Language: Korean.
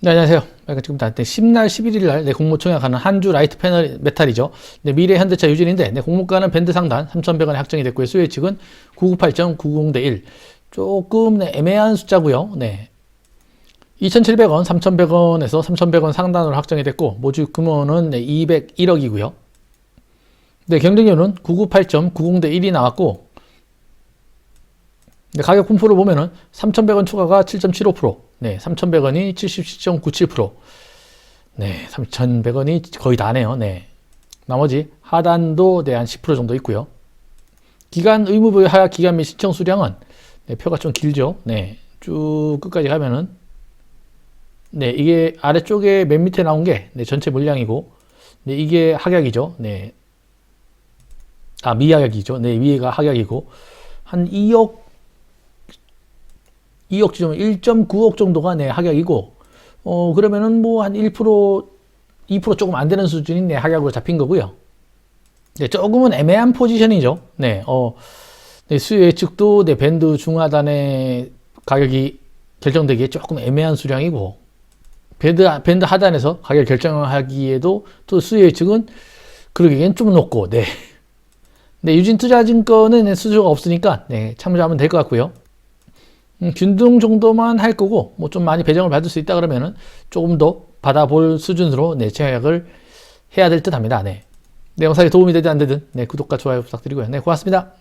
네, 안녕하세요. 그러니까 지금 다 10날 11일 날 네, 공모총에 가는 한주 라이트 패널 메탈이죠. 네, 미래 현대차 유진인데 네, 공모가는 밴드 상단 3,100원에 확정이 됐고요. 수요 측은 998.900대 1. 조금 네, 애매한 숫자고요. 네. 2,700원, 3,100원에서 3,100원 상단으로 확정이 됐고 모주 금원은 네, 201억이고요. 네, 경쟁률은 998.90대 1이 나왔고 네, 가격 분포를 보면은 3,100원 추가가 7.75%, 네, 3,100원이 77.97%, 네, 3,100원이 거의 다네요. 네. 나머지 하단도 네, 한 10% 정도 있고요. 기간 의무부의 하약 기간 및 신청 수량은 네, 표가 좀 길죠. 네, 쭉 끝까지 가면은 네, 이게 아래쪽에 맨 밑에 나온 게 네, 전체 물량이고, 네, 이게 하약이죠. 네, 아 미하약이죠. 네, 위에가 하약이고 한 2억 2억 지점 1.9억 정도가 네, 하약이고 어 그러면은 뭐 한 1% 2% 조금 안 되는 수준인 네, 하약으로 잡힌 거고요. 네, 조금은 애매한 포지션이죠. 네, 어, 네, 수요 예측도 네, 밴드 중하단의 가격이 결정되기에 조금 애매한 수량이고 밴드 밴드 하단에서 가격 결정하기에도 또 수요 예측은 그러기엔 좀 높고 네. 네, 유진투자증권은 네, 수주가 없으니까 네, 참조하면 될 것 같고요. 음, 균등 정도만 할 거고 뭐 좀 많이 배정을 받을 수 있다 그러면은 조금 더 받아볼 수준으로 네, 제약을 해야 될 듯합니다. 네. 네, 영상이 도움이 되든 안 되든 네, 구독과 좋아요 부탁드리고요. 네, 고맙습니다.